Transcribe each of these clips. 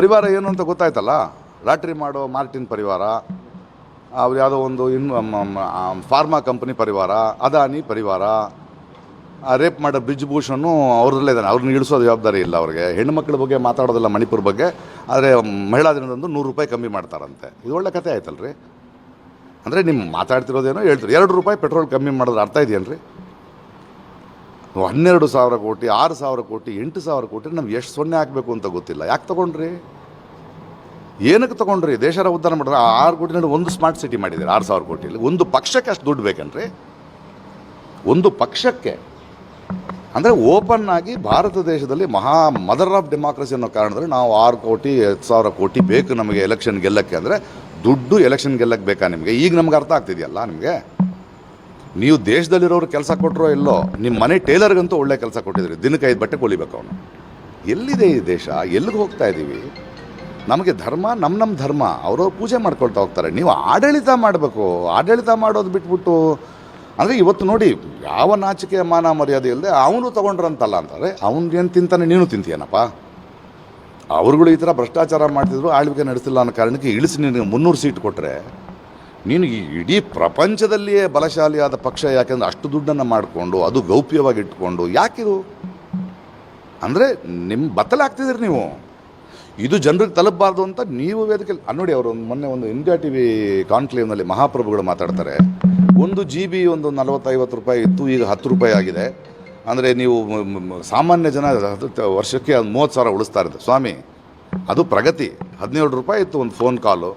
ಪರಿವಾರ ಏನು ಅಂತ ಗೊತ್ತಾಯ್ತಲ್ಲ? ಲಾಟ್ರಿ ಮಾಡೋ ಮಾರ್ಟಿನ್ ಪರಿವಾರ, ಅವ್ರು ಯಾವುದೋ ಒಂದು ಇನ್ ಫಾರ್ಮಾ ಕಂಪ್ನಿ ಪರಿವಾರ, ಅದಾನಿ ಪರಿವಾರ ರೇಪ್ ಮಾಡೋ ಬ್ರಿಜ್ ಭೂಷಣ್ಣು ಅವ್ರದಲ್ಲೇ ಇದ್ದಾನೆ ಅವ್ರನ್ನ ಇಳಿಸೋ ಜವಾಬ್ದಾರಿ ಇಲ್ಲ ಅವ್ರಿಗೆ. ಹೆಣ್ಣು ಮಕ್ಕಳ ಬಗ್ಗೆ ಮಾತಾಡೋದಿಲ್ಲ ಮಣಿಪುರ ಬಗ್ಗೆ, ಆದರೆ ಮಹಿಳಾ ದಿನದಂದು ನೂರು ರೂಪಾಯಿ ಕಮ್ಮಿ ಮಾಡ್ತಾರಂತೆ. ಇದು ಒಳ್ಳೆ ಕತೆ ಆಯ್ತಲ್ರಿ? ಅಂದರೆ ನಿಮ್ಮ ಮಾತಾಡ್ತಿರೋದೇನೋ ಹೇಳ್ತೀರಿ. ಎರಡು ರೂಪಾಯಿ ಪೆಟ್ರೋಲ್ ಕಮ್ಮಿ ಮಾಡೋದು ಅರ್ಥ ಇದೆಯೇನ್ರಿ ಹನ್ನೆರಡು ಸಾವಿರ ಕೋಟಿ, ಆರು ಸಾವಿರ ಕೋಟಿ, ಎಂಟು ಸಾವಿರ ಕೋಟಿ ನಮ್ಗೆ ಎಷ್ಟು ಸೊನ್ನೆ ಹಾಕಬೇಕು ಅಂತ ಗೊತ್ತಿಲ್ಲ. ಯಾಕೆ ತೊಗೊಂಡ್ರಿ? ಏನಕ್ಕೆ ತೊಗೊಂಡ್ರಿ? ದೇಶರ ಉದ್ಧಾರ ಮಾಡಿದ್ರೆ ಆರು ಕೋಟಿ ನಡುವೆ ಒಂದು ಸ್ಮಾರ್ಟ್ ಸಿಟಿ ಮಾಡಿದ್ದಾರೆ? ಆರು ಸಾವಿರ ಕೋಟಿಯಲ್ಲಿ ಒಂದು ಪಕ್ಷಕ್ಕೆ ಅಷ್ಟು ದುಡ್ಡು ಬೇಕನ್ರಿ? ಒಂದು ಪಕ್ಷಕ್ಕೆ. ಅಂದರೆ ಓಪನ್ ಆಗಿ ಭಾರತ ದೇಶದಲ್ಲಿ ಮಹಾ ಮದರ್ ಆಫ್ ಡೆಮಾಕ್ರಸಿ ಅನ್ನೋ ಕಾರಣದಲ್ಲಿ ನಾವು ಆರು ಕೋಟಿ, ಹತ್ತು ಸಾವಿರ ಕೋಟಿ ಬೇಕು ನಮಗೆ ಎಲೆಕ್ಷನ್ ಗೆಲ್ಲಕ್ಕೆ ಅಂದರೆ ದುಡ್ಡು ಎಲೆಕ್ಷನ್ ಗೆಲ್ಲಕ್ಕೆ ಬೇಕಾ ನಿಮಗೆ? ಈಗ ನಮ್ಗೆ ಅರ್ಥ ಆಗ್ತಿದೆಯಲ್ಲ ನಿಮಗೆ? ನೀವು ದೇಶದಲ್ಲಿರೋರು ಕೆಲಸ ಕೊಟ್ಟರೋ ಇಲ್ಲೋ ನಿಮ್ಮ ಮನೆ ಟೇಲರ್ಗಂತೂ ಒಳ್ಳೆ ಕೆಲಸ ಕೊಟ್ಟಿದ್ರಿ. ದಿನಕ್ಕೆ ಐದು ಬಟ್ಟೆ ಕೊಲಿಬೇಕು ಅವನು. ಎಲ್ಲಿದೆ ಈ ದೇಶ? ಎಲ್ಲಿಗೆ ಹೋಗ್ತಾ ಇದ್ದೀವಿ ನಮಗೆ ಧರ್ಮ ನಮ್ಮ ನಮ್ಮ ಧರ್ಮ. ಅವರು ಪೂಜೆ ಮಾಡ್ಕೊಳ್ತಾ ಹೋಗ್ತಾರೆ. ನೀವು ಆಡಳಿತ ಮಾಡಬೇಕು. ಆಡಳಿತ ಮಾಡೋದು ಬಿಟ್ಬಿಟ್ಟು, ಅಂದರೆ ಇವತ್ತು ನೋಡಿ, ಯಾವ ನಾಚಿಕೆ, ಮಾನ, ಮರ್ಯಾದೆ ಇಲ್ಲದೆ ಅವನು ತೊಗೊಂಡ್ರಂತಲ್ಲ ಅಂತಾರೆ ಅವನಿಗೇನು ತಿಂತಾನೆ, ನೀನು ತಿಂತೀಯನಪ್ಪ? ಅವ್ರುಗಳು ಈ ಥರ ಭ್ರಷ್ಟಾಚಾರ ಮಾಡ್ತಿದ್ರು, ಆಳ್ವಿಕೆ ನಡೆಸಿಲ್ಲ ಅನ್ನೋ ಕಾರಣಕ್ಕೆ ಇಳಿಸಿ ನಿನಗೆ ಮುನ್ನೂರು ಸೀಟ್ ಕೊಟ್ಟರೆ ನೀನು ಈ ಇಡೀ ಪ್ರಪಂಚದಲ್ಲಿಯೇ ಬಲಶಾಲಿಯಾದ ಪಕ್ಷ ಯಾಕೆಂದ್ರೆ ಅಷ್ಟು ದುಡ್ಡನ್ನು ಮಾಡಿಕೊಂಡು ಅದು ಗೌಪ್ಯವಾಗಿ ಇಟ್ಕೊಂಡು ಯಾಕಿದು? ಅಂದರೆ ನಿಮ್ಮ ಬತ್ತಲಾಗ್ತಿದ್ದೀರಿ ನೀವು. ಇದು ಜನರಿಗೆ ತಲುಪಬಾರ್ದು ಅಂತ ನೀವು ವೇದಿಕೆ ನೋಡಿ ಅವರು ಒಂದು ಮೊನ್ನೆ ಒಂದು ಇಂಡಿಯಾ ಟಿ ವಿ ಕಾನ್ಕ್ಲೇವ್ನಲ್ಲಿ ಮಹಾಪ್ರಭುಗಳು ಮಾತಾಡ್ತಾರೆ. ಒಂದು ಜಿ ಬಿ ಒಂದು ನಲವತ್ತೈವತ್ತು ರೂಪಾಯಿ ಇತ್ತು, ಈಗ ಹತ್ತು ರೂಪಾಯಿ ಆಗಿದೆ. ಅಂದರೆ ನೀವು ಸಾಮಾನ್ಯ ಜನ ವರ್ಷಕ್ಕೆ ಮೂವತ್ತು ಸಾವಿರ ಉಳಿಸ್ತಾ ಇರ್ತದೆ ಸ್ವಾಮಿ, ಅದು ಪ್ರಗತಿ. ಹದಿನೇಳು ರೂಪಾಯಿ ಇತ್ತು ಒಂದು ಫೋನ್ ಕಾಲು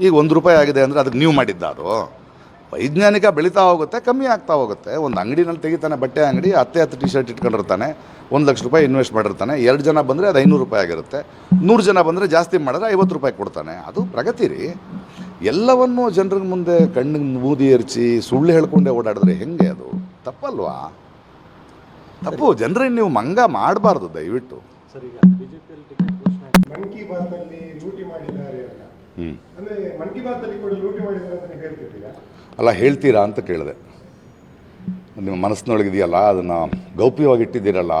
ಈಗ ಒಂದು ರೂಪಾಯಿ ಆಗಿದೆ ಅಂದರೆ ಅದಕ್ಕೆ ನೀವು ಮಾಡಿದ್ದ ಅದು. ವೈಜ್ಞಾನಿಕ ಬೆಳೀತಾ ಹೋಗುತ್ತೆ ಕಮ್ಮಿ ಆಗ್ತಾ ಹೋಗುತ್ತೆ. ಒಂದು ಅಂಗಡಿನಲ್ಲಿ ತೆಗಿತಾನೆ ಬಟ್ಟೆ ಅಂಗಡಿ ಹತ್ತೆ ಹತ್ತು ಟಿ ಶರ್ಟ್ ಇಟ್ಕೊಂಡಿರ್ತಾನೆ ಒಂದು ಲಕ್ಷ ರೂಪಾಯಿ ಇನ್ವೆಸ್ಟ್ ಮಾಡಿರ್ತಾನೆ ಎರಡು ಜನ ಬಂದರೆ ಅದು ಐನೂರು ರೂಪಾಯಿ ಆಗಿರುತ್ತೆ. ನೂರು ಜನ ಬಂದರೆ ಜಾಸ್ತಿ ಮಾಡಿದ್ರೆ ಐವತ್ತು ರೂಪಾಯಿ ಕೊಡ್ತಾನೆ. ಅದು ಪ್ರಗತಿ ರೀ. ಎಲ್ಲವನ್ನೂ ಜನರ ಮುಂದೆ ಕಣ್ಣಿಗೆ ಮೂದಿ ಎರಚಿ ಸುಳ್ಳು ಹೇಳ್ಕೊಂಡೆ ಓಡಾಡಿದ್ರೆ ಹೆಂಗೆ ಅದು? ತಪ್ಪಲ್ವಾ? ತಪ್ಪು. ಜನರಿಗೆ ನೀವು ಮಂಗ ಮಾಡಬಾರ್ದು ದಯವಿಟ್ಟು. ಸರ್ ಅಲ್ಲಿ ಹೇಳ್ತೀರಾ ಅಂತ ಕೇಳಿದೆ. ನಿಮ್ಮ ಮನಸ್ಸಿನೊಳಗೆ ಇದೆಯಲ್ಲ ಅದನ್ನು ಗೌಪ್ಯವಾಗಿ ಇಟ್ಟಿದ್ದೀರಲ್ಲ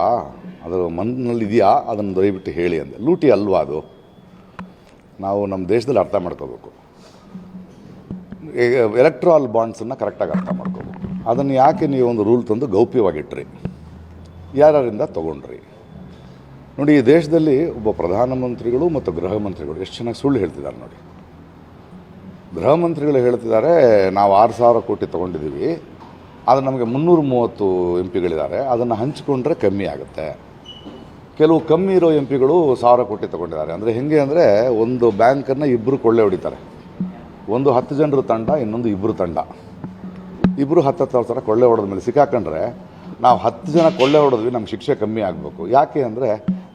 ಅದರ ಮನಸ್ಸಿನಲ್ಲಿ ಇದೆಯಾ ಅದನ್ನು ದಯವಿಟ್ಟು ಹೇಳಿ ಅಂದೆ. ಲೂಟಿ ಅಲ್ವಾ ಅದು? ನಾವು ನಮ್ಮ ದೇಶದಲ್ಲಿ ಅರ್ಥ ಮಾಡ್ಕೋಬೇಕು. ಎಲೆಕ್ಟ್ರಾಲ್ ಬಾಂಡ್ಸನ್ನು ಕರೆಕ್ಟಾಗಿ ಅರ್ಥ ಮಾಡ್ಕೋಬೇಕು. ಅದನ್ನು ಯಾಕೆ ನೀವು ಒಂದು ರೂಲ್ ತಂದು ಗೌಪ್ಯವಾಗಿಟ್ರಿ? ಯಾರ್ಯಾರಿಂದ ತೊಗೊಂಡ್ರಿ? ನೋಡಿ, ಈ ದೇಶದಲ್ಲಿ ಒಬ್ಬ ಪ್ರಧಾನಮಂತ್ರಿಗಳು ಮತ್ತು ಗೃಹ ಮಂತ್ರಿಗಳು ಎಷ್ಟು ಚೆನ್ನಾಗಿ ಸುಳ್ಳು ಹೇಳ್ತಿದ್ದಾರೆ ನೋಡಿ. ಗೃಹ ಮಂತ್ರಿಗಳು ಹೇಳ್ತಿದ್ದಾರೆ, ನಾವು ಆರು ಸಾವಿರ ಕೋಟಿ ತೊಗೊಂಡಿದ್ದೀವಿ, ಆದರೆ ನಮಗೆ ಮುನ್ನೂರ ಮೂವತ್ತು ಎಂ ಪಿಗಳಿದ್ದಾರೆ ಅದನ್ನು ಹಂಚಿಕೊಂಡ್ರೆ ಕಮ್ಮಿ ಆಗುತ್ತೆ. ಕೆಲವು ಕಮ್ಮಿ ಇರೋ ಎಂ ಪಿಗಳು ಸಾವಿರ ಕೋಟಿ ತೊಗೊಂಡಿದ್ದಾರೆ. ಅಂದರೆ ಹೆಂಗೆ ಅಂದರೆ, ಒಂದು ಬ್ಯಾಂಕನ್ನು ಇಬ್ಬರು ಕೊಳ್ಳೆ ಹೊಡಿತಾರೆ. ಒಂದು ಹತ್ತು ಜನರ ತಂಡ, ಇನ್ನೊಂದು ಇಬ್ಬರು ತಂಡ. ಇಬ್ಬರು ಹತ್ತು ಹತ್ತು ಸಾವಿರ ಕೊಳ್ಳೆ ಹೊಡೆದ ಮೇಲೆ ಸಿಕ್ಕಾಕೊಂಡ್ರೆ, ನಾವು ಹತ್ತು ಜನ ಕೊಳ್ಳೆ ಹೊಡೆದ್ವಿ, ನಮ್ಗೆ ಶಿಕ್ಷೆ ಕಮ್ಮಿ ಆಗಬೇಕು. ಯಾಕೆ ಅಂದರೆ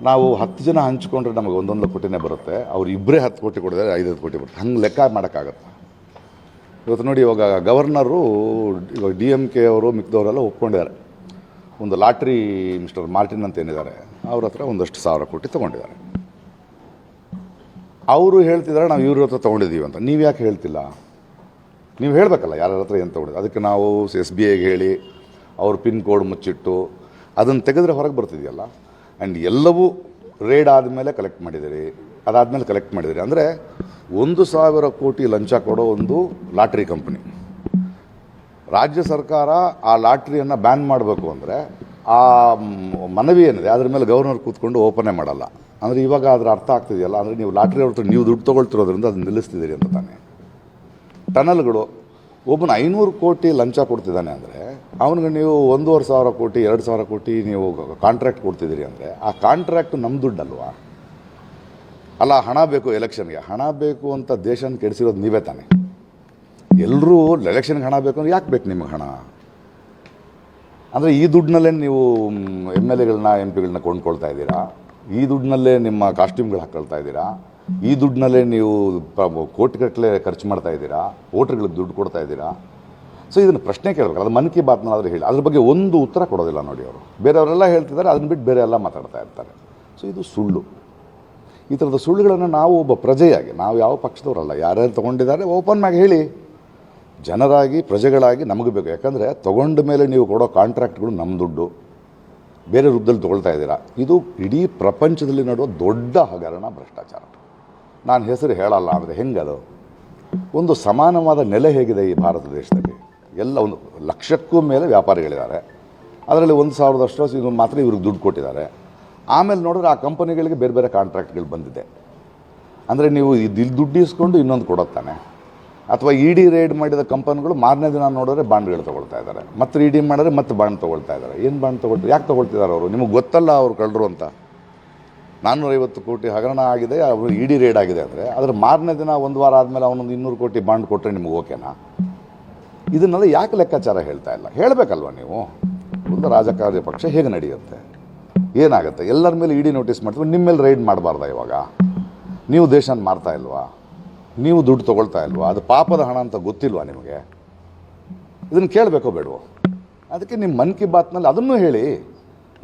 ನಾವು ಹತ್ತು ಜನ ಹಂಚ್ಕೊಂಡ್ರೆ ನಮಗೆ ಒಂದೊಂದು ಕೋಟಿನೇ ಬರುತ್ತೆ. ಅವ್ರು ಇಬ್ಬರೇ ಹತ್ತು ಕೋಟಿ ಕೊಡಿದ್ರೆ ಐದೈದು ಕೋಟಿ ಬರುತ್ತೆ. ಹಂಗೆ ಲೆಕ್ಕ ಮಾಡೋಕ್ಕಾಗತ್ತೆ? ಇವತ್ತು ನೋಡಿ ಇವಾಗ ಗವರ್ನರು, ಇವಾಗ ಡಿ ಎಂ ಕೆ ಅವರು ಮಿಕ್ದವರೆಲ್ಲ ಒಪ್ಕೊಂಡಿದ್ದಾರೆ. ಒಂದು ಲಾಟ್ರಿ ಮಿಸ್ಟರ್ ಮಾರ್ಟಿನ್ ಅಂತ ಏನಿದ್ದಾರೆ, ಅವ್ರ ಹತ್ರ ಒಂದಷ್ಟು ಸಾವಿರ ಕೋಟಿ ತೊಗೊಂಡಿದ್ದಾರೆ. ಅವರು ಹೇಳ್ತಿದ್ದಾರೆ, ನಾವು ಇವ್ರ ಹತ್ರ ತೊಗೊಂಡಿದ್ದೀವಿ ಅಂತ. ನೀವು ಯಾಕೆ ಹೇಳ್ತಿಲ್ಲ? ನೀವು ಹೇಳಬೇಕಲ್ಲ ಯಾರ ಹತ್ರ ಏನು ತೊಗೊಂಡಿದ್ದು? ಅದಕ್ಕೆ ನಾವು ಎಸ್ ಬಿ ಐಗೆ ಹೇಳಿ, ಅವ್ರ ಪಿನ್ ಕೋಡ್ ಮುಚ್ಚಿಟ್ಟು, ಅದನ್ನು ತೆಗೆದ್ರೆ ಹೊರಗೆ ಬರ್ತಿದೆಯಲ್ಲ? ಆ್ಯಂಡ್ ಎಲ್ಲವೂ ರೇಡ್ ಆದಮೇಲೆ ಕಲೆಕ್ಟ್ ಮಾಡಿದ್ದೀರಿ. ಅದಾದಮೇಲೆ ಕಲೆಕ್ಟ್ ಮಾಡಿದ್ದೀರಿ. ಅಂದರೆ ಒಂದು ಸಾವಿರ ಕೋಟಿ ಲಂಚ ಕೊಡೋ ಒಂದು ಲಾಟ್ರಿ ಕಂಪ್ನಿ ರಾಜ್ಯ ಸರ್ಕಾರ ಆ ಲಾಟ್ರಿಯನ್ನು ಬ್ಯಾನ್ ಮಾಡಬೇಕು ಅಂದರೆ ಆ ಮನವಿ ಏನಿದೆ, ಅದ್ರ ಮೇಲೆ ಗವರ್ನರ್ ಕೂತ್ಕೊಂಡು ಓಪನೇ ಮಾಡಲ್ಲ. ಅಂದರೆ ಇವಾಗ ಅದರ ಅರ್ಥ ಆಗ್ತಿದೆಯಲ್ಲ, ಅಂದರೆ ನೀವು ಲಾಟ್ರಿ ಹೊರತು ನೀವು ದುಡ್ಡು ತೊಗೊಳ್ತಿರೋದ್ರಿಂದ ಅದನ್ನು ನಿಲ್ಲಿಸ್ತಿದ್ದೀರಿ ಅಂತ ತಾನೆ. ಟನಲ್ಗಳು ಒಬ್ಬನ ಐನೂರು ಕೋಟಿ ಲಂಚ ಕೊಡ್ತಿದ್ದಾನೆ ಅಂದರೆ ಅವನಿಗೆ ನೀವು ಒಂದೂವರೆ ಸಾವಿರ ಕೋಟಿ, ಎರಡು ಸಾವಿರ ಕೋಟಿ ನೀವು ಕಾಂಟ್ರಾಕ್ಟ್ ಕೊಡ್ತಿದ್ದೀರಿ ಅಂದರೆ ಆ ಕಾಂಟ್ರಾಕ್ಟ್ ನಮ್ಮ ದುಡ್ಡಲ್ವಾ? ಅಲ್ಲ, ಹಣ ಬೇಕು ಎಲೆಕ್ಷನ್ಗೆ ಹಣ ಬೇಕು ಅಂತ ದೇಶನ ಕೆಡಿಸಿರೋದು ನೀವೇ ತಾನೆ. ಎಲ್ಲರೂ ಎಲೆಕ್ಷನ್ಗೆ ಹಣ ಬೇಕು ಅಂದ್ರೆ ಯಾಕೆ ಬೇಕು ನಿಮಗೆ ಹಣ? ಅಂದರೆ ಈ ದುಡ್ಡಿನಲ್ಲೇ ನೀವು ಎಂ ಎಲ್ ಎಗಳನ್ನ ಎಂ ಪಿಗಳನ್ನ ಕೊಂಡ್ಕೊಳ್ತಾ ಇದ್ದೀರಾ? ಈ ದುಡ್ಡಿನಲ್ಲೇ ನಿಮ್ಮ ಕಾಸ್ಟ್ಯೂಮ್ಗಳು ಹಾಕ್ಕೊಳ್ತಾ ಇದ್ದೀರಾ? ಈ ದುಡ್ಡಿನಲ್ಲೇ ನೀವು ಕೋಟಿಗಟ್ಟಲೆ ಖರ್ಚು ಮಾಡ್ತಾ ಇದ್ದೀರಾ? ವೋಟರ್ಗಳಿಗೆ ದುಡ್ಡು ಕೊಡ್ತಾ ಇದ್ದೀರಾ? ಸೊ ಇದನ್ನು ಪ್ರಶ್ನೆ ಕೇಳಬೇಕು ಅದು ಮನ್ ಕಿ ಬಾತ್ನಾದರೂ ಹೇಳಿ. ಅದ್ರ ಬಗ್ಗೆ ಒಂದು ಉತ್ತರ ಕೊಡೋದಿಲ್ಲ ನೋಡಿ ಅವರು. ಬೇರೆಯವರೆಲ್ಲ ಹೇಳ್ತಿದ್ದಾರೆ, ಅದನ್ನ ಬಿಟ್ಟು ಬೇರೆ ಎಲ್ಲ ಮಾತಾಡ್ತಾ ಇರ್ತಾರೆ. ಸೊ ಇದು ಸುಳ್ಳು. ಈ ಥರದ ಸುಳ್ಳುಗಳನ್ನು ನಾವು ಒಬ್ಬ ಪ್ರಜೆಯಾಗಿ, ನಾವು ಯಾವ ಪಕ್ಷದವರಲ್ಲ, ಯಾರ್ಯಾರು ತೊಗೊಂಡಿದ್ದಾರೆ ಓಪನ್ ಆಗಿ ಹೇಳಿ. ಜನರಾಗಿ, ಪ್ರಜೆಗಳಾಗಿ ನಮಗೆ ಬೇಕು. ಯಾಕಂದರೆ ತೊಗೊಂಡ ಮೇಲೆ ನೀವು ಕೊಡೋ ಕಾಂಟ್ರಾಕ್ಟ್ಗಳು ನಮ್ಮ ದುಡ್ಡು. ಬೇರೆ ರೂಪದಲ್ಲಿ ತೊಗೊಳ್ತಾ ಇದ್ದೀರಾ. ಇದು ಇಡೀ ಪ್ರಪಂಚದಲ್ಲಿ ನಡುವ ದೊಡ್ಡ ಹಗರಣ ಭ್ರಷ್ಟಾಚಾರ. ನಾನು ಹೆಸರು ಹೇಳಲ್ಲ ಅಂದರೆ ಹೆಂಗದು? ಒಂದು ಸಮಾನವಾದ ನೆಲೆ ಹೇಗಿದೆ ಈ ಭಾರತ ದೇಶದಲ್ಲಿ? ಎಲ್ಲ ಒಂದು ಲಕ್ಷಕ್ಕೂ ಮೇಲೆ ವ್ಯಾಪಾರಿಗಳಿದ್ದಾರೆ. ಅದರಲ್ಲಿ ಒಂದು ಸಾವಿರದಷ್ಟು ಇದು ಮಾತ್ರ ಇವ್ರಿಗೆ ದುಡ್ಡು ಕೊಟ್ಟಿದ್ದಾರೆ. ಆಮೇಲೆ ನೋಡಿದ್ರೆ ಆ ಕಂಪನಿಗಳಿಗೆ ಬೇರೆ ಬೇರೆ ಕಾಂಟ್ರಾಕ್ಟ್ಗಳು ಬಂದಿದೆ. ಅಂದರೆ ನೀವು ಇದು ದುಡ್ಡು ಇಸ್ಕೊಂಡು ಇನ್ನೊಂದು ಕೊಡುತ್ತಾನೆ ಅಥವಾ ಇ ಡಿ ರೇಡ್ ಮಾಡಿದ ಕಂಪನಿಗಳು ಮಾರನೇ ದಿನ ನೋಡಿದ್ರೆ ಬಾಂಡ್ಗಳು ತೊಗೊಳ್ತಾ ಇದ್ದಾರೆ. ಮತ್ತೆ ಇ ಡಿ ಮಾಡಿದ್ರೆ ಮತ್ತೆ ಬಾಂಡ್ ತೊಗೊಳ್ತಾ ಇದ್ದಾರೆ. ಏನು ಬಾಂಡ್ ತೊಗೊಳ್ತಾರೆ ಯಾಕೆ ತೊಗೊಳ್ತಿದ್ದಾರೆ ಅವರು? ನಿಮಗೆ ಗೊತ್ತಲ್ಲ ಅವರು ಕಳ್ಳರು ಅಂತ. ನಾನ್ನೂರೈವತ್ತು ಕೋಟಿ ಹಗರಣ ಆಗಿದೆ ಅವರು ಇಡಿ ರೇಡ್ ಆಗಿದೆ ಅಂದರೆ ಅದರ ಮಾರನೇ ದಿನ ಒಂದು ವಾರ ಆದಮೇಲೆ ಅವನೊಂದು ಇನ್ನೂರು ಕೋಟಿ ಬಾಂಡ್ ಕೊಟ್ಟರೆ ನಿಮ್ಗೆ ಓಕೆನಾ? ಇದನ್ನೆಲ್ಲ ಯಾಕೆ ಲೆಕ್ಕಾಚಾರ ಹೇಳ್ತಾ ಇಲ್ಲ? ಹೇಳಬೇಕಲ್ವ ನೀವು? ಒಂದು ರಾಜಕಾರ್ಯ ಪಕ್ಷ ಹೇಗೆ ನಡೆಯುತ್ತೆ? ಏನಾಗುತ್ತೆ? ಎಲ್ಲರ ಮೇಲೆ ಇಡಿ ನೋಟಿಸ್ ಮಾಡ್ತೀವಿ ನಿಮ್ಮ ಮೇಲೆ ರೈಡ್ ಮಾಡಬಾರ್ದ ಇವಾಗ? ನೀವು ದೇಶನ ಮಾರ್ತಾ ಇಲ್ವಾ? ನೀವು ದುಡ್ಡು ತೊಗೊಳ್ತಾ ಇಲ್ವಾ? ಅದು ಪಾಪದ ಹಣ ಅಂತ ಗೊತ್ತಿಲ್ವಾ ನಿಮಗೆ? ಇದನ್ನು ಕೇಳಬೇಕೋ ಬೇಡವೋ? ಅದಕ್ಕೆ ನಿಮ್ಮ ಮನ್ ಕಿ ಬಾತ್ನಲ್ಲಿ ಅದನ್ನು ಹೇಳಿ.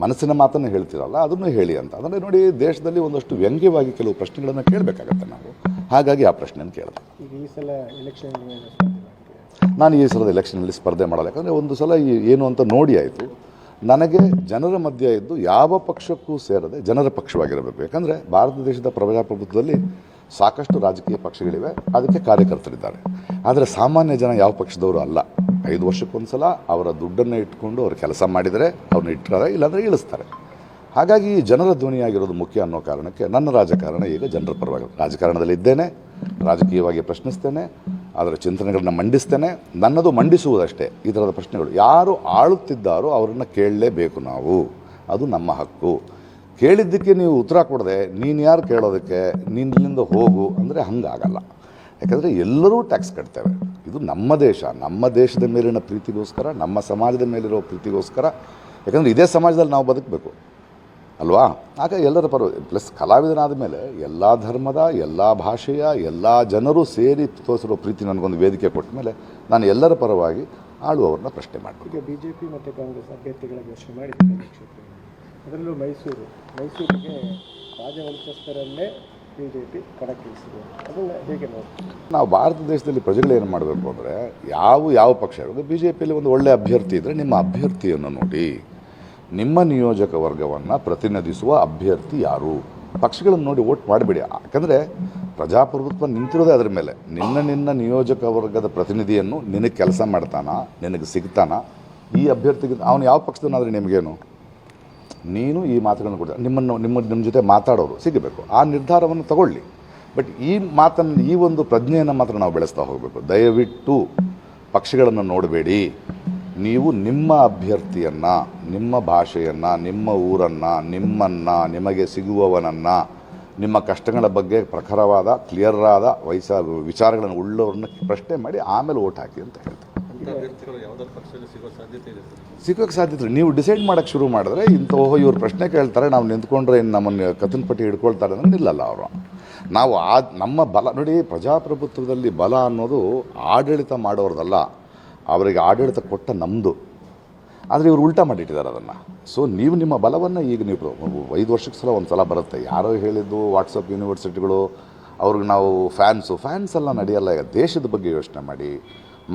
ಮನಸ್ಸಿನ ಮಾತನ್ನು ಹೇಳ್ತೀರಲ್ಲ ಅದನ್ನು ಹೇಳಿ ಅಂತ. ಅಂದರೆ ನೋಡಿ ದೇಶದಲ್ಲಿ ಒಂದಷ್ಟು ವ್ಯಂಗ್ಯವಾಗಿ ಕೆಲವು ಪ್ರಶ್ನೆಗಳನ್ನು ಕೇಳಬೇಕಾಗತ್ತೆ ನಾವು. ಹಾಗಾಗಿ ಆ ಪ್ರಶ್ನೆಯನ್ನು ಕೇಳಿದೆ. ಈ ಸಲ ಎಲೆಕ್ಷನ್ ನಾನು ಈ ಸಲದ ಎಲೆಕ್ಷನಲ್ಲಿ ಸ್ಪರ್ಧೆ ಮಾಡಲ್ಲ. ಯಾಕಂದರೆ ಒಂದು ಸಲ ಈ- ಏನು ಅಂತ ನೋಡಿ ಆಯಿತು. ನನಗೆ ಜನರ ಮಧ್ಯೆ ಇದ್ದು ಯಾವ ಪಕ್ಷಕ್ಕೂ ಸೇರದೆ ಜನರ ಪಕ್ಷವಾಗಿರಬೇಕು. ಯಾಕಂದರೆ ಭಾರತ ದೇಶದ ಪ್ರಜಾಪ್ರಭುತ್ವದಲ್ಲಿ ಸಾಕಷ್ಟು ರಾಜಕೀಯ ಪಕ್ಷಗಳಿವೆ. ಅದಕ್ಕೆ ಕಾರ್ಯಕರ್ತರಿದ್ದಾರೆ. ಆದರೆ ಸಾಮಾನ್ಯ ಜನ ಯಾವ ಪಕ್ಷದವರು ಅಲ್ಲ. ಐದು ವರ್ಷಕ್ಕೊಂದು ಸಲ ಅವರ ದುಡ್ಡನ್ನು ಇಟ್ಕೊಂಡು ಅವ್ರು ಕೆಲಸ ಮಾಡಿದರೆ ಅವ್ರನ್ನ ಇಟ್ಟಾರೆ ಇಲ್ಲಾಂದರೆ ಇಳಿಸ್ತಾರೆ. ಹಾಗಾಗಿ ಜನರ ಧ್ವನಿಯಾಗಿರೋದು ಮುಖ್ಯ ಅನ್ನೋ ಕಾರಣಕ್ಕೆ ನನ್ನ ರಾಜಕಾರಣ ಈಗ ಜನರ ಪರವಾಗಿ ರಾಜಕಾರಣದಲ್ಲಿ ಇದ್ದೇನೆ, ರಾಜಕೀಯವಾಗಿ ಪ್ರಶ್ನಿಸ್ತೇನೆ ಅದರ ಚಿಂತನೆಗಳನ್ನ ಮಂಡಿಸ್ತೇನೆ. ನನ್ನದು ಮಂಡಿಸುವುದಷ್ಟೇ, ಈ ಥರದ ಪ್ರಶ್ನೆಗಳು. ಯಾರು ಆಳುತ್ತಿದ್ದಾರೋ ಅವರನ್ನು ಕೇಳಲೇಬೇಕು ನಾವು. ಅದು ನಮ್ಮ ಹಕ್ಕು. ಕೇಳಿದ್ದಕ್ಕೆ ನೀವು ಉತ್ತರ ಕೊಡದೆ, ನೀನು ಯಾರು ಕೇಳೋದಕ್ಕೆ, ನೀನು ಇಲ್ಲಿಂದ ಹೋಗು, ಅಂದರೆ ಹಂಗಾಗಲ್ಲ. ಯಾಕಂದರೆ ಎಲ್ಲರೂ ಟ್ಯಾಕ್ಸ್ ಕಟ್ತೇವೆ. ಇದು ನಮ್ಮ ದೇಶ, ನಮ್ಮ ದೇಶದ ಮೇಲಿನ ಪ್ರೀತಿಗೋಸ್ಕರ, ನಮ್ಮ ಸಮಾಜದ ಮೇಲಿರೋ ಪ್ರೀತಿಗೋಸ್ಕರ. ಯಾಕಂದರೆ ಇದೇ ಸಮಾಜದಲ್ಲಿ ನಾವು ಬದುಕಬೇಕು. ಅಲ್ವಾ? ಆಗ ಎಲ್ಲರ ಪರ ಪ್ಲಸ್ ಕಲಾವಿದನಾದ ಮೇಲೆ ಎಲ್ಲ ಧರ್ಮದ, ಎಲ್ಲ ಭಾಷೆಯ, ಎಲ್ಲ ಜನರು ಸೇರಿ ತೋರಿಸಿರೋ ಪ್ರೀತಿ ನನಗೊಂದು ವೇದಿಕೆ ಕೊಟ್ಟ ಮೇಲೆ ನಾನು ಎಲ್ಲರ ಪರವಾಗಿ ಆಳುವವ್ರನ್ನ ಪ್ರಶ್ನೆ ಮಾಡ್ತೀನಿ. ಬಿ ಜೆ ಪಿ ಮತ್ತು ಕಾಂಗ್ರೆಸ್ ಅಭ್ಯರ್ಥಿಗಳ ಘೋಷಣೆ ಮಾಡಿದ್ದಾರೆ ಅದರಲ್ಲೂ ಮೈಸೂರು, ಮೈಸೂರಿಗೆ ರಾಜವಂಶಸ್ಥರನ್ನೇ ಬಿ ಜೆ ಪಿ ಕಣಕ್ಕಿಳಿಸಿದೆ. ಅದನ್ನು ಹೇಗೆ ನಾವು ಭಾರತ ದೇಶದಲ್ಲಿ ಪ್ರಜೆಗಳು ಏನು ಮಾಡಬೇಕು ಅಂದರೆ ಯಾವ ಯಾವ ಪಕ್ಷ ಇರೋದು ಬಿ ಜೆ ಪಿಯಲ್ಲಿ ಒಂದು ಒಳ್ಳೆಯ ಅಭ್ಯರ್ಥಿ ಇದ್ದರೆ ನಿಮ್ಮ ಅಭ್ಯರ್ಥಿಯನ್ನು ನೋಡಿ. ನಿಮ್ಮ ನಿಯೋಜಕ ವರ್ಗವನ್ನು ಪ್ರತಿನಿಧಿಸುವ ಅಭ್ಯರ್ಥಿ ಯಾರು? ಪಕ್ಷಗಳನ್ನು ನೋಡಿ ಓಟ್ ಮಾಡಿಬಿಡಿ. ಯಾಕಂದರೆ ಪ್ರಜಾಪ್ರಭುತ್ವ ನಿಂತಿರೋದೇ ಅದರ ಮೇಲೆ. ನಿನ್ನ ನಿನ್ನ ನಿಯೋಜಕ ವರ್ಗದ ಪ್ರತಿನಿಧಿಯನ್ನು ನಿನಗೆ ಕೆಲಸ ಮಾಡ್ತಾನ? ನಿನಗೆ ಸಿಗ್ತಾನ? ಈ ಅಭ್ಯರ್ಥಿಗೆ, ಅವನು ಯಾವ ಪಕ್ಷದನ್ನಾದರೆ ನಿಮಗೇನು? ನೀನು ಈ ಮಾತುಗಳನ್ನು ಕೊಡ್ತಾರೆ ನಿಮ್ಮನ್ನು, ನಿಮ್ಮ ನಿಮ್ಮ ಜೊತೆ ಮಾತಾಡೋರು ಸಿಗಬೇಕು. ಆ ನಿರ್ಧಾರವನ್ನು ತಗೊಳ್ಳಿ. ಬಟ್ ಈ ಮಾತನ್ನು, ಈ ಒಂದು ಪ್ರಜ್ಞೆಯನ್ನು ಮಾತ್ರ ನಾವು ಬೆಳೆಸ್ತಾ ಹೋಗಬೇಕು. ದಯವಿಟ್ಟು ಪಕ್ಷಗಳನ್ನು ನೋಡಬೇಡಿ. ನೀವು ನಿಮ್ಮ ಅಭ್ಯರ್ಥಿಯನ್ನು, ನಿಮ್ಮ ಭಾಷೆಯನ್ನು, ನಿಮ್ಮ ಊರನ್ನು, ನಿಮ್ಮನ್ನು, ನಿಮಗೆ ಸಿಗುವವನನ್ನು, ನಿಮ್ಮ ಕಷ್ಟಗಳ ಬಗ್ಗೆ ಪ್ರಖರವಾದ ಕ್ಲಿಯರ್ ಆದ ವಯಸ್ಸ ವಿಚಾರಗಳನ್ನು ಉಳ್ಳವ್ರನ್ನ ಪ್ರಶ್ನೆ ಮಾಡಿ ಆಮೇಲೆ ಓಟ್ ಹಾಕಿ ಅಂತ ಹೇಳ್ತಾರೆ ಸಿಗೋಕ್ಕೆ ಸಾಧ್ಯತೆ. ನೀವು ಡಿಸೈಡ್ ಮಾಡೋಕ್ಕೆ ಶುರು ಮಾಡಿದ್ರೆ ಇಂಥ ಓಹೋ ಇವ್ರು ಪ್ರಶ್ನೆ ಕೇಳ್ತಾರೆ, ನಾವು ನಿಂತ್ಕೊಂಡ್ರೆ ಏನು ನಮ್ಮನ್ನು ಕತ್ತನ ಪಟ್ಟಿ ಹಿಡ್ಕೊಳ್ತಾರೆ ಅಂದ್ರೆ ನಿಲ್ಲಲ್ಲ ಅವರು. ನಾವು ಆ, ನಮ್ಮ ಬಲ, ನೋಡಿ ಪ್ರಜಾಪ್ರಭುತ್ವದಲ್ಲಿ ಬಲ ಅನ್ನೋದು ಆಡಳಿತ ಮಾಡೋರ್ದಲ್ಲ, ಅವರಿಗೆ ಆಡಳಿತ ಕೊಟ್ಟ ನಮ್ಮದು ಆದರೆ ಇವರು ಉಲ್ಟಾ ಮಾಡಿಟ್ಟಿದ್ದಾರೆ ಅದನ್ನು. ಸೊ ನೀವು ನಿಮ್ಮ ಬಲವನ್ನು ಈಗ ನೀವು ಐದು ವರ್ಷಕ್ಕೆ ಸಲ ಒಂದು ಸಲ ಬರುತ್ತೆ. ಯಾರೋ ಹೇಳಿದ್ದು ವಾಟ್ಸಪ್ ಯೂನಿವರ್ಸಿಟಿಗಳು ಅವ್ರಿಗೆ ನಾವು ಫ್ಯಾನ್ಸು ಫ್ಯಾನ್ಸ್ ಎಲ್ಲ ನಡೆಯಲ್ಲ ಈಗ ದೇಶದ ಬಗ್ಗೆ ಯೋಚನೆ ಮಾಡಿ.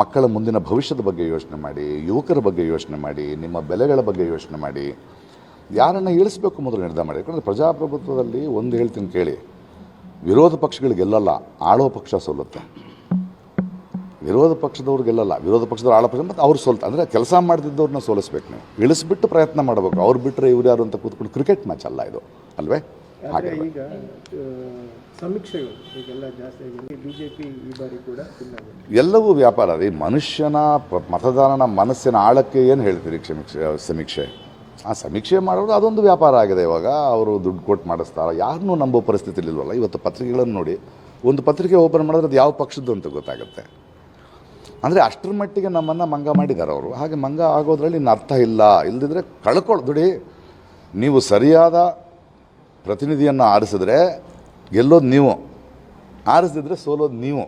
ಮಕ್ಕಳ ಮುಂದಿನ ಭವಿಷ್ಯದ ಬಗ್ಗೆ ಯೋಚನೆ ಮಾಡಿ, ಯುವಕರ ಬಗ್ಗೆ ಯೋಚನೆ ಮಾಡಿ, ನಿಮ್ಮ ಬೆಲೆಗಳ ಬಗ್ಗೆ ಯೋಚನೆ ಮಾಡಿ, ಯಾರನ್ನು ಇಳಿಸ್ಬೇಕು ಮೊದಲು ನಿರ್ಧಾರ ಮಾಡಿ. ಯಾಕಂದರೆ ಪ್ರಜಾಪ್ರಭುತ್ವದಲ್ಲಿ ಒಂದು ಹೇಳ್ತೀನಿ ಕೇಳಿ, ವಿರೋಧ ಪಕ್ಷಗಳು ಗೆಲ್ಲಲ್ಲ ಆಳೋ ಪಕ್ಷ ಸೋಲುತ್ತೆ. ವಿರೋಧ ಪಕ್ಷದವ್ರು ಗೆಲ್ಲಲ್ಲ, ವಿರೋಧ ಪಕ್ಷದವ್ರು ಆಳೋ ಪಕ್ಷ, ಮತ್ತು ಅವ್ರು ಸೋಲ್ತ, ಅಂದರೆ ಕೆಲಸ ಮಾಡ್ತಿದ್ದವ್ರನ್ನ ಸೋಲಿಸ್ಬೇಕು ನೀವು. ಇಳಿಸ್ಬಿಟ್ಟು ಪ್ರಯತ್ನ ಮಾಡಬೇಕು. ಅವ್ರು ಬಿಟ್ಟರೆ ಇವ್ರು ಯಾರು ಅಂತ ಕೂತ್ಕೊಂಡು ಕ್ರಿಕೆಟ್ ಮ್ಯಾಚ್ ಅಲ್ಲ ಇದು, ಅಲ್ವೇ? ಹಾಗೆ ಈಗ ಆ, ಸಮೀಕ್ಷೆಗಳು ಈಗೆಲ್ಲ ಜಾಸ್ತಿ ಆಗಿದೆ. ಬಿ ಈ ಬಾರಿ ಕೂಡ ಭಿನ್ನ ಎಲ್ಲವೂ ವ್ಯಾಪಾರ ರೀ ಮನುಷ್ಯನ ಮತದಾರನ ಮನಸ್ಸಿನ ಆಳಕ್ಕೆ ಏನು ಹೇಳ್ತೀರಿ ಕ್ಷಮೀಕ್ಷೆ ಸಮೀಕ್ಷೆ? ಆ ಸಮೀಕ್ಷೆ ಮಾಡೋದು ಅದೊಂದು ವ್ಯಾಪಾರ ಆಗಿದೆ ಇವಾಗ. ಅವರು ದುಡ್ಡು ಕೊಟ್ಟು ಮಾಡಿಸ್ತಾರೆ. ಯಾರನ್ನೂ ನಂಬೋ ಪರಿಸ್ಥಿತಿ ಇಲ್ವಲ್ಲ ಇವತ್ತು ಪತ್ರಿಕೆಗಳನ್ನು ನೋಡಿ ಒಂದು ಪತ್ರಿಕೆ ಓಪನ್ ಮಾಡಿದ್ರೆ ಅದು ಯಾವ ಪಕ್ಷದ್ದು ಅಂತ ಗೊತ್ತಾಗುತ್ತೆ. ಅಂದರೆ ಅಷ್ಟರ ಮಟ್ಟಿಗೆ ನಮ್ಮನ್ನು ಮಂಗ ಮಾಡಿದ್ದಾರೆ ಅವರು. ಹಾಗೆ ಮಂಗ ಆಗೋದ್ರಲ್ಲಿ ಇನ್ನು ಅರ್ಥ ಇಲ್ಲ. ಇಲ್ಲದಿದ್ದರೆ ಕಳ್ಕೊಳ್ಳೋದು. ದುಡಿ ನೀವು ಸರಿಯಾದ ಪ್ರತಿನಿಧಿಯನ್ನು ಆರಿಸಿದ್ರೆ ಗೆಲ್ಲೋದು ನೀವು. ಆರಿಸಿದ್ರೆ ಸೋಲೋದು ನೀವು.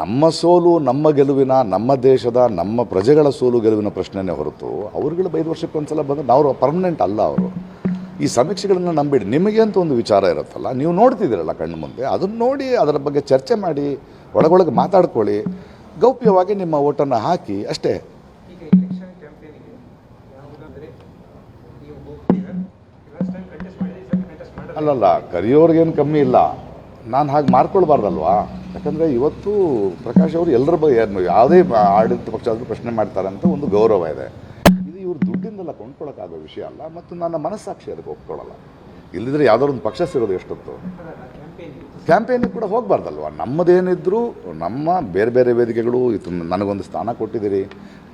ನಮ್ಮ ಸೋಲು ನಮ್ಮ ಗೆಲುವಿನ, ನಮ್ಮ ದೇಶದ, ನಮ್ಮ ಪ್ರಜೆಗಳ ಸೋಲು ಗೆಲುವಿನ ಪ್ರಶ್ನೆನೇ ಹೊರತು ಅವ್ರುಗಳು ಐದು ವರ್ಷಕ್ಕೊಂದ್ಸಲ ಬಂದರೆ ಅವರು ಪರ್ಮನೆಂಟ್ ಅಲ್ಲ ಅವರು. ಈ ಸಮೀಕ್ಷೆಗಳನ್ನು ನಂಬಿಡಿ. ನಿಮಗೆ ಅಂತ ಒಂದು ವಿಚಾರ ಇರುತ್ತಲ್ಲ, ನೀವು ನೋಡ್ತಿದ್ದೀರಲ್ಲ ಕಣ್ಣು ಮುಂದೆ, ಅದನ್ನು ನೋಡಿ ಅದರ ಬಗ್ಗೆ ಚರ್ಚೆ ಮಾಡಿ, ಒಳಗೊಳಗೆ ಮಾತಾಡ್ಕೊಳ್ಳಿ. ಗೌಪ್ಯವಾಗಿ ನಿಮ್ಮ ಓಟನ್ನು ಹಾಕಿ, ಅಷ್ಟೇ ಈಗ ಎಲೆಕ್ಷನ್ ಕ್ಯಾಂಪೇನಿಗೆ ಯಾವುದಾದ್ರೆ ನೀವು ಹೋಗ್ತೀರಾ ಲಾಸ್ಟ್ ಟೈಮ್ ಕಂಟೆಸ್ಟ್ ಮಾಡಿದ್ರೆ ಈ ಸಲ ಕಂಟೆಸ್ಟ್ ಮಾಡಲ್ಲ ಅಲ್ಲಲ್ಲ, ಕರೆಯೋರ್ಗೇನು ಕಮ್ಮಿ ಇಲ್ಲ. ನಾನು ಹಾಗೆ ಮಾಡ್ಕೊಳ್ಬಾರ್ದಲ್ವಾ? ಯಾಕಂದರೆ ಇವತ್ತು ಪ್ರಕಾಶ್ ಅವರು ಎಲ್ಲರ ಬಗ್ಗೆ ಯಾವುದೇ ಆಡಳಿತ ಪಕ್ಷ ಆದರೂ ಪ್ರಶ್ನೆ ಮಾಡ್ತಾರೆ ಅಂತ ಒಂದು ಗೌರವ ಇದೆ. ಇದು ಇವ್ರು ದುಡ್ಡಿಂದೆಲ್ಲ ಕೊಂಡ್ಕೊಳ್ಳೋಕ್ಕಾಗೋ ವಿಷಯ ಅಲ್ಲ, ಮತ್ತು ನನ್ನ ಮನಸ್ಸಾಕ್ಷಿ ಅದಕ್ಕೆ ಒಪ್ಕೊಳ್ಳಲ್ಲ ಇಲ್ಲದಿದ್ರೆ ಯಾವುದೋ ಒಂದು ಪಕ್ಷ ಸಿಗೋದು ಎಷ್ಟೊತ್ತು? ಕ್ಯಾಂಪೇನ್ ಕ್ಯಾಂಪೇನಿಗೆ ಕೂಡ ಹೋಗಬಾರ್ದಲ್ವ? ನಮ್ಮದೇನಿದ್ರು, ನಮ್ಮ ಬೇರೆ ಬೇರೆ ವೇದಿಕೆಗಳು, ಇದು ನನಗೊಂದು ಸ್ಥಾನ ಕೊಟ್ಟಿದ್ದೀರಿ,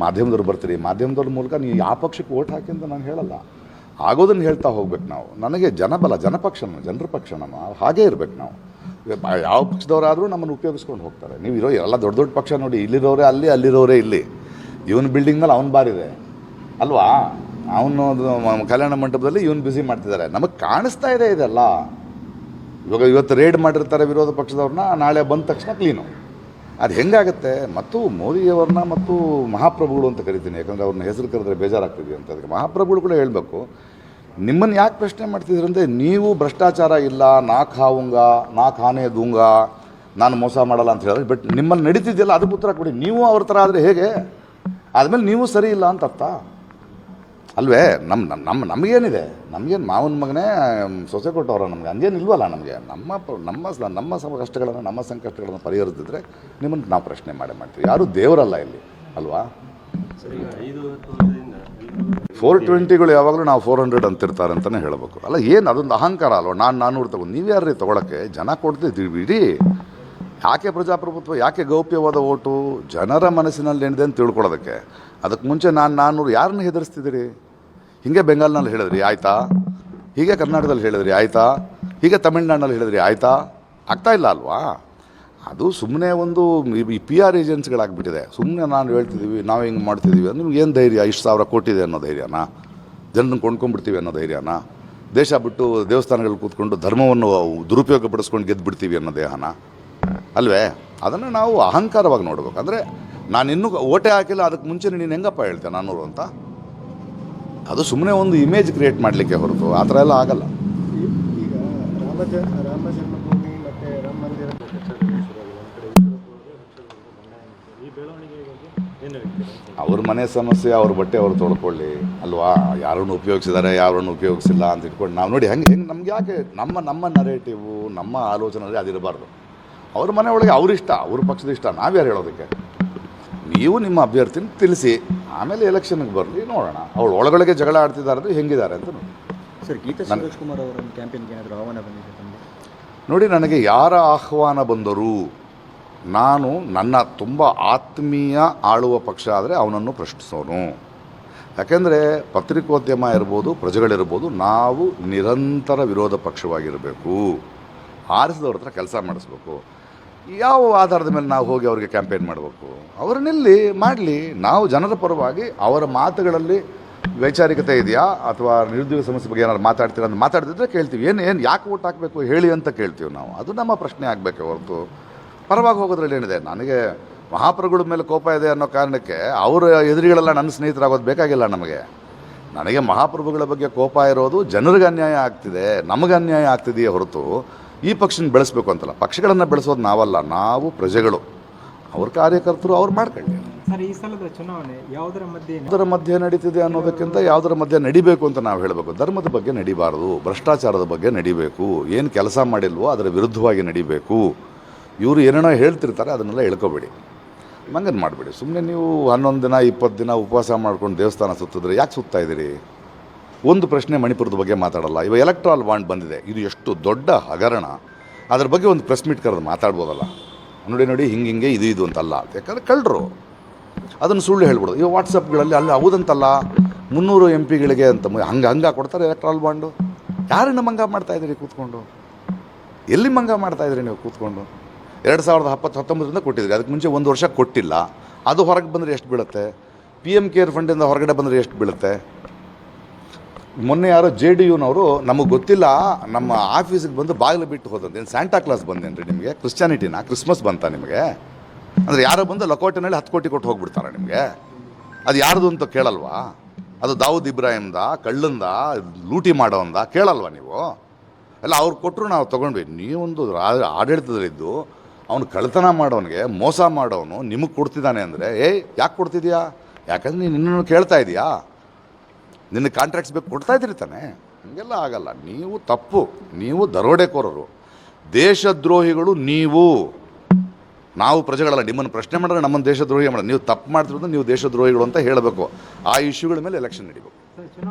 ಮಾಧ್ಯಮದವ್ರು ಬರ್ತೀರಿ, ಮಾಧ್ಯಮದವ್ರ ಮೂಲಕ ನೀವು ಯಾವ ಪಕ್ಷಕ್ಕೆ ಓಟ್ ಹಾಕಿ ಅಂತ ನಾನು ಹೇಳಲ್ಲ. ಆಗೋದನ್ನು ಹೇಳ್ತಾ ಹೋಗ್ಬೇಕು ನಾವು. ನನಗೆ ಜನಬಲ, ಜನಪಕ್ಷನ ಜನರ ಪಕ್ಷ ನಮ್ಮ ಹಾಗೇ ಇರ್ಬೇಕು ನಾವು. ಯಾವ ಪಕ್ಷದವರಾದರೂ ನಮ್ಮನ್ನು ಉಪಯೋಗಿಸ್ಕೊಂಡು ಹೋಗ್ತಾರೆ. ನೀವು ಇರೋ ಎಲ್ಲ ದೊಡ್ಡ ದೊಡ್ಡ ಪಕ್ಷ ನೋಡಿ, ಇಲ್ಲಿರೋರೆ ಅಲ್ಲಿ, ಅಲ್ಲಿರೋರೆ ಇಲ್ಲಿ. ಇವನ್ ಬಿಲ್ಡಿಂಗ್ ಮೇಲೆ ಅವನ ಬಾರಿದೆ ಅಲ್ವಾ? ಅವನು ಕಲ್ಯಾಣ ಮಂಟಪದಲ್ಲಿ ಇವನು ಬ್ಯುಸಿ ಮಾಡ್ತಿದ್ದಾರೆ. ನಮಗೆ ಕಾಣಿಸ್ತಾ ಇದೆ ಇದೆಲ್ಲ. ಇವಾಗ ಇವತ್ತು ರೇಡ್ ಮಾಡಿರ್ತಾರೆ ವಿರೋಧ ಪಕ್ಷದವ್ರನ್ನ, ನಾಳೆ ಬಂದ ತಕ್ಷಣ ಕ್ಲೀನು ಅದು ಹೆಂಗಾಗುತ್ತೆ? ಮತ್ತು ಮೋದಿಯವ್ರನ್ನ ಮತ್ತು ಮಹಾಪ್ರಭುಗಳು ಅಂತ ಕರಿತೀನಿ, ಯಾಕಂದರೆ ಅವ್ರನ್ನ ಹೆಸರು ಕರೆದ್ರೆ ಬೇಜಾರಾಗ್ತಿದೆ ಅಂತ. ಅದಕ್ಕೆ ಮಹಾಪ್ರಭುಗಳು ಕೂಡ ಹೇಳಬೇಕು, ನಿಮ್ಮನ್ನು ಯಾಕೆ ಪ್ರಶ್ನೆ ಮಾಡ್ತಿದ್ರು ಅಂದರೆ ನೀವು ಭ್ರಷ್ಟಾಚಾರ ಇಲ್ಲ, ನಾ ಹಾವುಂಗ ನಾ ಆನೆ ದೂಂಗ, ನಾನು ಮೋಸ ಮಾಡಲ್ಲ ಅಂತ ಹೇಳಿದ್ರೆ, ಬಟ್ ನಿಮ್ಮಲ್ಲಿ ನಡೀತಿದ್ದಿಲ್ಲ ಅದಕ್ಕೆ ಉತ್ತರ ಕೊಡಿ. ನೀವು ಅವ್ರ ಥರ ಆದರೆ ಹೇಗೆ? ಆದಮೇಲೆ ನೀವು ಸರಿ ಇಲ್ಲ ಅಂತ ಅರ್ಥ? ಅಲ್ವೇ? ನಮ್ಮ ನಮ್ಮ ನಮ್ಮ ನಮಗೇನಿದೆ. ನಮಗೇನು ಮಾವನ ಮಗನೇ ಸೊಸೆ ಕೊಟ್ಟವ್ರ ನಮಗೆ. ಹಂಗೇನು ಇಲ್ವಲ್ಲ ನಮಗೆ. ನಮ್ಮ ನಮ್ಮ ನಮ್ಮ ಸಮ ಕಷ್ಟಗಳನ್ನು, ನಮ್ಮ ಸಂಕಷ್ಟಗಳನ್ನು ಪರಿಹರಿಸಿದ್ರೆ ನಿಮ್ಮನ್ನು ನಾವು ಪ್ರಶ್ನೆ ಮಾಡೇ ಮಾಡ್ತೀವಿ. ಯಾರೂ ದೇವರಲ್ಲ ಇಲ್ಲಿ. ಅಲ್ವಾ? ಫೋರ್ ಟ್ವೆಂಟಿಗಳು ಯಾವಾಗಲೂ ನಾವು ಫೋರ್ ಹಂಡ್ರೆಡ್ ಅಂತಿರ್ತಾರೆ ಅಂತಲೇ ಹೇಳಬೇಕು. ಅಲ್ಲ, ಏನು ಅದೊಂದು ಅಹಂಕಾರ ಅಲ್ವ? ನಾನು ನಾನ್ನೂರು ತಗೊಂಡು ನೀವು ಯಾರೀ ತೊಗೊಳಕ್ಕೆ? ಜನ ಕೊಡ್ತಿದ್ದೀವಿ ಇಡೀ ಯಾಕೆ ಪ್ರಜಾಪ್ರಭುತ್ವ, ಯಾಕೆ ಗೌಪ್ಯವಾದ ಓಟು? ಜನರ ಮನಸ್ಸಿನಲ್ಲಿ ಏನಿದೆ ಅಂತ ತಿಳ್ಕೊಳ್ಳೋದಕ್ಕೆ. ಅದಕ್ಕೆ ಮುಂಚೆ ನಾನು ನಾನ್ನೂರು ಯಾರನ್ನ ಹೆದರಿಸ್ತಿದ್ದೀರಿ? ಹೀಗೆ ಬೆಂಗಾಲ್ನಲ್ಲಿ ಹೇಳಿದ್ರಿ, ಆಯ್ತಾ? ಹೀಗೆ ಕರ್ನಾಟಕದಲ್ಲಿ ಹೇಳಿದ್ರಿ, ಆಯ್ತಾ? ಹೀಗೆ ತಮಿಳ್ನಾಡಿನಲ್ಲಿ ಹೇಳಿದ್ರಿ, ಆಯ್ತಾ? ಆಗ್ತಾ ಇಲ್ಲ ಅಲ್ವಾ? ಅದು ಸುಮ್ಮನೆ ಒಂದು ಈ ಪಿ ಆರ್ ಏಜೆನ್ಸಿಗಳಾಗ್ಬಿಟ್ಟಿದೆ. ಸುಮ್ಮನೆ ನಾನು ಹೇಳ್ತಿದ್ದೀವಿ, ನಾವು ಹಿಂಗೆ ಮಾಡ್ತಿದ್ದೀವಿ ನಿಮ್ಗೆ ಏನು ಧೈರ್ಯ? ಇಷ್ಟು ಸಾವಿರ ಕೊಟ್ಟಿದೆ ಅನ್ನೋ ಧೈರ್ಯನ? ಜನರನ್ನ ಕೊಂಡ್ಕೊಂಡ್ಬಿಡ್ತೀವಿ ಅನ್ನೋ ಧೈರ್ಯನ? ದೇಶ ಬಿಟ್ಟು ದೇವಸ್ಥಾನಗಳು ಕೂತ್ಕೊಂಡು ಧರ್ಮವನ್ನು ದುರುಪಯೋಗ ಪಡಿಸ್ಕೊಂಡು ಗೆದ್ದು ಬಿಡ್ತೀವಿ ಅನ್ನೋ ದೇಹನ? ಅಲ್ವೇ? ಅದನ್ನು ನಾವು ಅಹಂಕಾರವಾಗಿ ನೋಡ್ಬೇಕು. ಅಂದರೆ ನಾನು ಇನ್ನೂ ಓಟೆ ಹಾಕಿಲ್ಲ ಅದಕ್ಕೆ ಮುಂಚೆ ನೀನು ಹೆಂಗಪ್ಪ ಹೇಳ್ತೆ ನಾನ್ನೂರು ಅಂತ? ಅದು ಸುಮ್ಮನೆ ಒಂದು ಇಮೇಜ್ ಕ್ರಿಯೇಟ್ ಮಾಡಲಿಕ್ಕೆ ಹೊರತು ಆ ಥರ ಎಲ್ಲ ಆಗಲ್ಲ. ಈಗ ರಾಮ ಜ ರಾಮ ಜನ್ಮಭೂಮಿ ಮತ್ತು ರಾಮ ಮಂದಿರ ಚರ್ಚೆಗಳು ಶುರುವಾಗಿದೆ. ಒಂದು ಕಡೆ ಈಶ್ವರಪ್ಪ ಅವರು ಮನೆ ಸಮಸ್ಯೆ ಅವ್ರ ಬಟ್ಟೆ ಅವ್ರು ತೊಳ್ಕೊಳ್ಳಿ. ಅಲ್ವಾ? ಯಾರನ್ನು ಉಪಯೋಗಿಸಿದ್ದಾರೆ ಯಾರನ್ನು ಉಪಯೋಗಿಸಿಲ್ಲ ಅಂತ ಇಟ್ಕೊಂಡು ನಾವು ನೋಡಿ ಹೆಂಗೆ ಹೆಂಗೆ ನಮ್ಗೆ ಯಾಕೆ ನಮ್ಮ ನಮ್ಮ ನರೇಟಿವು ನಮ್ಮ ಆಲೋಚನೆ ಅದಿರಬಾರ್ದು. ಅವ್ರ ಮನೆ ಒಳಗೆ ಅವ್ರಿಷ್ಟ ಅವ್ರ ಪಕ್ಷದ ಇಷ್ಟ. ನಾವ್ಯಾರು ಹೇಳೋದಕ್ಕೆ? ನೀವು ನಿಮ್ಮ ಅಭ್ಯರ್ಥಿನ ತಿಳಿಸಿ ಆಮೇಲೆ ಎಲೆಕ್ಷನ್ಗೆ ಬರಲಿ ನೋಡೋಣ. ಅವಳು ಒಳಗೊಳಗೆ ಜಗಳ ಆಡ್ತಿದ್ದಾರೆ ಅಂದರೆ ಹೆಂಗಿದ್ದಾರೆ ಅಂತ ನೋಡಿ. ಸರ್ ಗೀತಾ ಕುಮಾರ್ ಅವರ ಒಂದು ಕ್ಯಾಂಪೇನ್ಗೆ ಏನಾದರೂ ಆಹ್ವಾನ ಬಂದಿದೆ ತಮಗೆ? ನೋಡಿ ನನಗೆ ಯಾರ ಆಹ್ವಾನ ಬಂದರೂ ನಾನು ನನ್ನ ತುಂಬ ಆತ್ಮೀಯ ಆಳುವ ಪಕ್ಷ ಆದರೆ ಅವನನ್ನು ಪ್ರಶ್ನಿಸೋನು. ಯಾಕೆಂದರೆ ಪತ್ರಿಕೋದ್ಯಮ ಇರ್ಬೋದು ಪ್ರಜೆಗಳಿರ್ಬೋದು ನಾವು ನಿರಂತರ ವಿರೋಧ ಪಕ್ಷವಾಗಿರಬೇಕು. ಆರಿಸಿದವ್ರ ಹತ್ರ ಕೆಲಸ ಮಾಡಿಸ್ಬೇಕು. ಯಾವ ಆಧಾರದ ಮೇಲೆ ನಾವು ಹೋಗಿ ಅವರಿಗೆ ಕ್ಯಾಂಪೇನ್ ಮಾಡಬೇಕು? ಅವರನ್ನೆಲ್ಲಿ ಮಾಡಲಿ. ನಾವು ಜನರ ಪರವಾಗಿ ಅವರ ಮಾತುಗಳಲ್ಲಿ ವೈಚಾರಿಕತೆ ಇದೆಯಾ? ಅಥವಾ ನಿರುದ್ಯೋಗ ಸಮಸ್ಯೆ ಬಗ್ಗೆ ಏನಾದ್ರು ಮಾತಾಡ್ತೀರ ಅಂತ ಮಾತಾಡ್ತಿದ್ರೆ ಕೇಳ್ತೀವಿ. ಏನು ಏನು, ಯಾಕೆ ಓಟ್ ಹಾಕಬೇಕು? ಹೇಳಿ ಅಂತ ಕೇಳ್ತೀವಿ ನಾವು. ಅದು ನಮ್ಮ ಪ್ರಶ್ನೆ ಆಗಬೇಕು ಹೊರತು. ಪರವಾಗಿ ಹೋಗೋದ್ರಲ್ಲಿ ಏನಿದೆ? ನನಗೆ ಮಹಾಪ್ರಭುಗಳ ಮೇಲೆ ಕೋಪ ಇದೆ ಅನ್ನೋ ಕಾರಣಕ್ಕೆ ಅವರ ಎದುರಿಗಳೆಲ್ಲ ನನ್ನ ಸ್ನೇಹಿತರಾಗೋದು ಬೇಕಾಗಿಲ್ಲ ನಮಗೆ. ನನಗೆ ಮಹಾಪ್ರಭುಗಳ ಬಗ್ಗೆ ಕೋಪ ಇರೋದು ಜನರಿಗೆ ಅನ್ಯಾಯ ಆಗ್ತಿದೆ. ನಮಗೆ ಅನ್ಯಾಯ ಆಗ್ತಿದೆಯೇ ಹೊರತು ಈ ಪಕ್ಷನ ಬೆಳೆಸಬೇಕು ಅಂತಲ್ಲ ಪಕ್ಷಗಳನ್ನು ಬೆಳೆಸೋದು ನಾವಲ್ಲ ನಾವು ಪ್ರಜೆಗಳು. ಅವ್ರ ಕಾರ್ಯಕರ್ತರು ಅವ್ರು ಮಾಡ್ಕೊಳ್ಳಿ. ಸರ್ ಈ ಸಲದ ಚುನಾವಣೆ ಯಾವುದರ ಮಧ್ಯೆ ಯಾವುದರ ಮಧ್ಯೆ ನಡೀತಿದೆ ಅನ್ನೋದಕ್ಕಿಂತ ಯಾವುದರ ಮಧ್ಯೆ ನಡಿಬೇಕು ಅಂತ ನಾವು ಹೇಳಬೇಕು. ಧರ್ಮದ ಬಗ್ಗೆ ನಡಿಬಾರದು ಭ್ರಷ್ಟಾಚಾರದ ಬಗ್ಗೆ ನಡಿಬೇಕು ಏನು ಕೆಲಸ ಮಾಡಿಲ್ವೋ ಅದರ ವಿರುದ್ಧವಾಗಿ ನಡಿಬೇಕು. ಇವರು ಏನೇನೋ ಹೇಳ್ತಿರ್ತಾರೆ ಅದನ್ನೆಲ್ಲ ಹೇಳ್ಕೋಬೇಡಿ. ಮಂಗನ್ ಮಾಡಬೇಡಿ. ಸುಮ್ಮನೆ ನೀವು ಹನ್ನೊಂದು ದಿನ ಇಪ್ಪತ್ತು ದಿನ ಉಪವಾಸ ಮಾಡ್ಕೊಂಡು ದೇವಸ್ಥಾನ ಸುತ್ತಿದ್ರೆ ಯಾಕೆ ಸುತ್ತಾ ಇದ್ದೀರಿ? ಒಂದು ಪ್ರಶ್ನೆ ಮಣಿಪುರದ ಬಗ್ಗೆ ಮಾತಾಡಲ್ಲ. ಇವಾಗ ಎಲೆಕ್ಟ್ರಾಲ್ ಬಾಂಡ್ ಬಂದಿದೆ. ಇದು ಎಷ್ಟು ದೊಡ್ಡ ಹಗರಣ. ಅದ್ರ ಬಗ್ಗೆ ಒಂದು ಪ್ರೆಸ್ ಮೀಟ್ ಕರೆದು ಮಾತಾಡ್ಬೋದಲ್ಲ. ನೋಡಿ ನೋಡಿ, ಹಿಂಗೆ ಹಿಂಗೆ, ಇದು ಇದು ಅಂತಲ್ಲ. ಯಾಕಂದ್ರೆ ಕಳ್ಳರು. ಅದನ್ನು ಸುಳ್ಳು ಹೇಳ್ಬಿಡೋದು. ಇವಾಗ ವಾಟ್ಸಪ್ಗಳಲ್ಲಿ ಅಲ್ಲಿ ಹೌದಂತಲ್ಲ. ಮುನ್ನೂರು ಎಂ ಪಿಗಳಿಗೆ ಅಂತ ಹಂಗೆ ಹಂಗೆ ಕೊಡ್ತಾರೆ ಎಲೆಕ್ಟ್ರಾಲ್ ಬಾಂಡು ಯಾರನ್ನ ಮಂಗ ಮಾಡ್ತಾ ಇದ್ದೀರಿ ಕೂತ್ಕೊಂಡು? ಎಲ್ಲಿ ಮಂಗ ಮಾಡ್ತಾ ಇದ್ದೀರಿ ನೀವು ಕೂತ್ಕೊಂಡು? ಎರಡು ಸಾವಿರದ ಹಪ್ಪತ್ತು ಹತ್ತೊಂಬತ್ತರಿಂದ ಕೊಟ್ಟಿದ್ರಿ ಅದಕ್ಕೆ ಮುಂಚೆ ಒಂದು ವರ್ಷ ಕೊಟ್ಟಿಲ್ಲ. ಅದು ಹೊರಗೆ ಬಂದರೆ ಎಷ್ಟು ಬೀಳುತ್ತೆ? ಪಿ ಎಂ ಕೇರ್ ಫಂಡಿಂದ ಹೊರಗಡೆ ಬಂದರೆ ಎಷ್ಟು ಬೀಳುತ್ತೆ? ಮೊನ್ನೆ ಯಾರೋ ಜೆ ಡಿ ಯುನವರು ನಮಗೆ ಗೊತ್ತಿಲ್ಲ, ನಮ್ಮ ಆಫೀಸಿಗೆ ಬಂದು ಬಾಗಿಲು ಬಿಟ್ಟು ಹೋದಂತೆ. ಏನು ಸ್ಯಾಂಟಾ ಕ್ಲಾಸ್ ಬಂದೇನ್ರಿ ನಿಮಗೆ? ಕ್ರಿಶ್ಚಾನಿಟಿನ ಕ್ರಿಸ್ಮಸ್ ಬಂತ ನಿಮಗೆ? ಅಂದರೆ ಯಾರೋ ಬಂದು ಲಕೋಟಿನಲ್ಲಿ ಹತ್ತು ಕೋಟಿ ಕೊಟ್ಟು ಹೋಗ್ಬಿಡ್ತಾರೆ ನಿಮಗೆ? ಅದು ಯಾರ್ದು ಅಂತ ಕೇಳಲ್ವಾ? ಅದು ದಾವೂದ್ ಇಬ್ರಾಹಿಮ್ದ, ಕಳ್ಳಂದ, ಲೂಟಿ ಮಾಡೋಂದ? ಕೇಳಲ್ವಾ ನೀವು? ಎಲ್ಲ ಅವ್ರು ಕೊಟ್ಟರು ನಾವು ತೊಗೊಂಡ್ವಿ. ನೀವೊಂದು ರಾ- ಆಡಳಿತದಲ್ಲಿದ್ದು, ಅವನು ಕಳ್ತನ ಮಾಡೋನಿಗೆ, ಮೋಸ ಮಾಡೋನು ನಿಮಗೆ ಕೊಡ್ತಿದ್ದಾನೆ ಅಂದರೆ, ಏಯ್, ಯಾಕೆ ಕೊಡ್ತಿದ್ಯಾ? ಯಾಕಂದ್ರೆ ನೀನು ಇನ್ನೂ ಕೇಳ್ತಾ ಇದೀಯಾ? ನಿನ್ನ ಕಾಂಟ್ರಾಕ್ಟ್ಸ್ ಬೇಕು ಕೊಡ್ತಾ ಇದ್ದೀರಿ ತಾನೆ? ಹಂಗೆಲ್ಲ ಆಗಲ್ಲ. ನೀವು ತಪ್ಪು. ನೀವು ದರೋಡೆಕೋರರು. ದೇಶದ್ರೋಹಿಗಳು ನೀವು. ನಾವು ಪ್ರಜೆಗಳಲ್ಲ, ನಿಮ್ಮನ್ನು ಪ್ರಶ್ನೆ ಮಾಡಿದ್ರೆ ನಮ್ಮನ್ನು ದೇಶದ್ರೋಹಿ ಮಾಡೋದು ನೀವು ತಪ್ಪು ಮಾಡ್ತಿರೋದು ನೀವು ದೇಶದ್ರೋಹಿಗಳು ಅಂತ ಹೇಳಬೇಕು. ಆ ಇಶ್ಯೂಗಳ ಮೇಲೆ ಎಲೆಕ್ಷನ್ ನಡೀಬೇಕು.